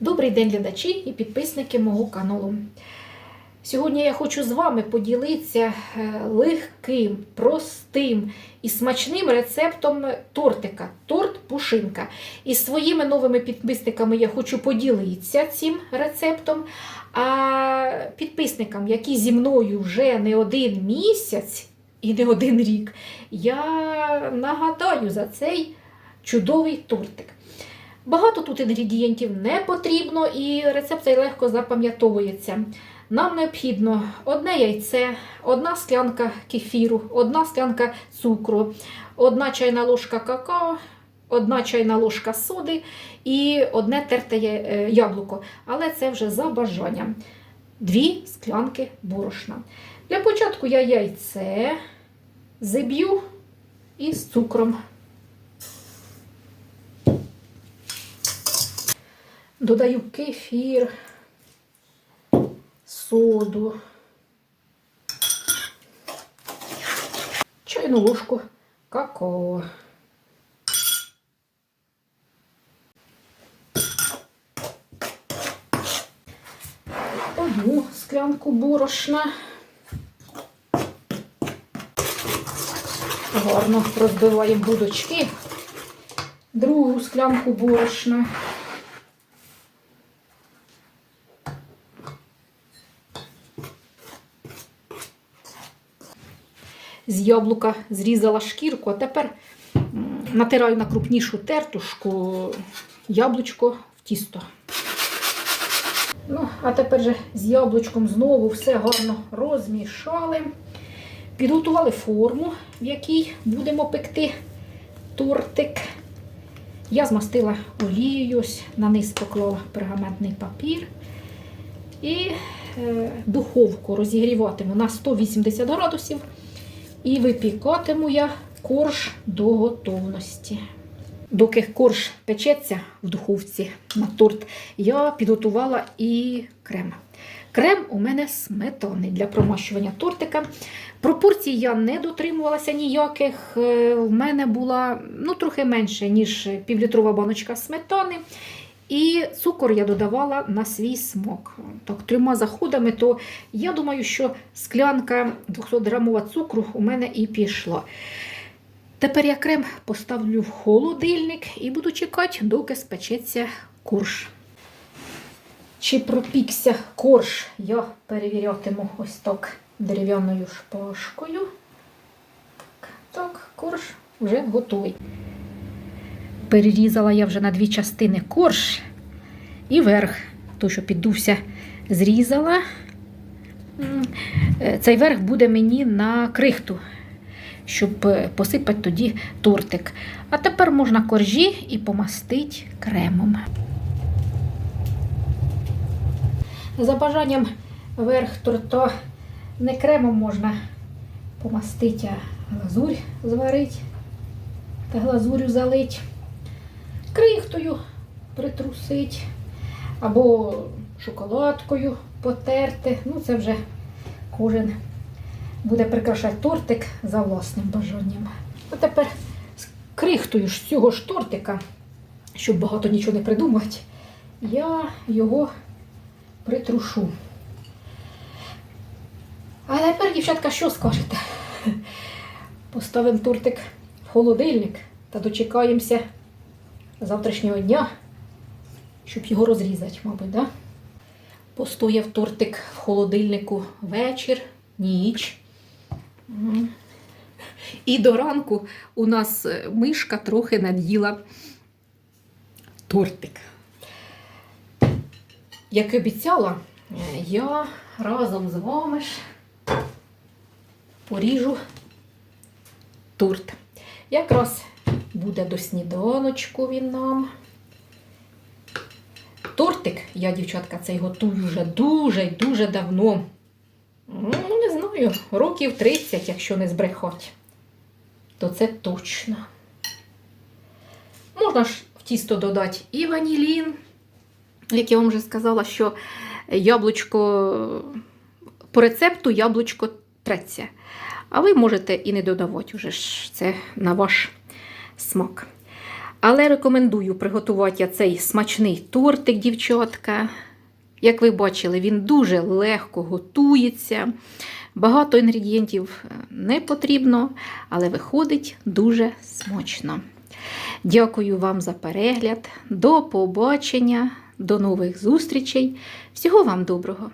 Добрий день, глядачі і підписники мого каналу. Сьогодні я хочу з вами поділитися е, легким, простим і смачним рецептом тортика. Торт Пушинка. І своїми новими підписниками я хочу поділитися цим рецептом. А підписникам, які зі мною вже не один місяць і не один рік, я нагадаю за цей чудовий тортик. Багато тут інгредієнтів не потрібно, і рецепт легко запам'ятовується. Нам необхідно одне яйце, одна склянка кефіру, одна склянка цукру, одна чайна ложка какао, одна чайна ложка соди і одне терте е, яблуко. Але це вже за бажанням. Дві склянки борошна. Для початку я яйце зиб'ю із цукром. Додаю кефір, соду, чайну ложку какао. Одну склянку борошна. Гарно розбиваємо будочки. Другу склянку борошна. З яблука зрізала шкірку, а тепер натираю на крупнішу тертушку яблучко в тісто. Ну, а тепер же з яблучком знову все гарно розмішали. Підготували форму, в якій будемо пекти тортик. Я змастила олією, ось на низ поклала пергаментний папір. І е, духовку розігріватиму на 180 градусів. І випікатиму я корж до готовності. Доки корж печеться в духовці на торт, я підготувала і крем. Крем у мене сметаний для промащування тортика. Пропорцій я не дотримувалася ніяких. Е, В мене була ну, трохи менше, ніж півлітрова баночка сметани. І цукор я додавала на свій смак. Так, трьома заходами, то я думаю, що склянка 200 грамова цукру у мене і пішла. Тепер я крем поставлю в холодильник і буду чекати, доки спечеться корж. Чи пропікся корж, я перевірятиму ось так дерев'яною шпажкою. Так, корж вже готовий. Перерізала я вже на дві частини корж і верх, той, що піддувся, зрізала. Е, Цей верх буде мені на крихту, щоб е, посипати тоді тортик. А тепер можна коржі і помастити кремом. За бажанням верх торта не кремом можна помастити, а глазурь зварити та глазурю залить крихтою притрусить, або шоколадкою потерти. Ну, це вже кожен буде прикрашати тортик за власним бажанням. А тепер з крихтою ж цього ж тортика, щоб багато нічого не придумати, я його притрушу. А тепер, дівчатка, що скажете? Поставимо тортик в холодильник та дочекаємося завтрашнього дня, щоб його розрізати, мабуть, да? Постояв тортик в холодильнику вечір, ніч. І до ранку у нас е, мишка трохи над'їла тортик. Як і обіцяла, е, я разом з вами ж поріжу торт. Якраз буде до сніданочку він нам. Тортик, я, дівчатка, цей готую вже дуже дуже давно. Ну, не знаю, років 30, якщо не збрехать, то це точно. Можна ж в тісто додати і ванілін, як я вам вже сказала, що яблучко по рецепту яблучко треться. А ви можете і не додавати, уже ж це на ваш смак. Але рекомендую приготувати цей смачний тортик, дівчатка. Як ви бачили, він дуже легко готується. Багато інгредієнтів е, не потрібно, але виходить дуже смачно. Дякую вам за перегляд. До побачення, до нових зустрічей. Всього вам доброго!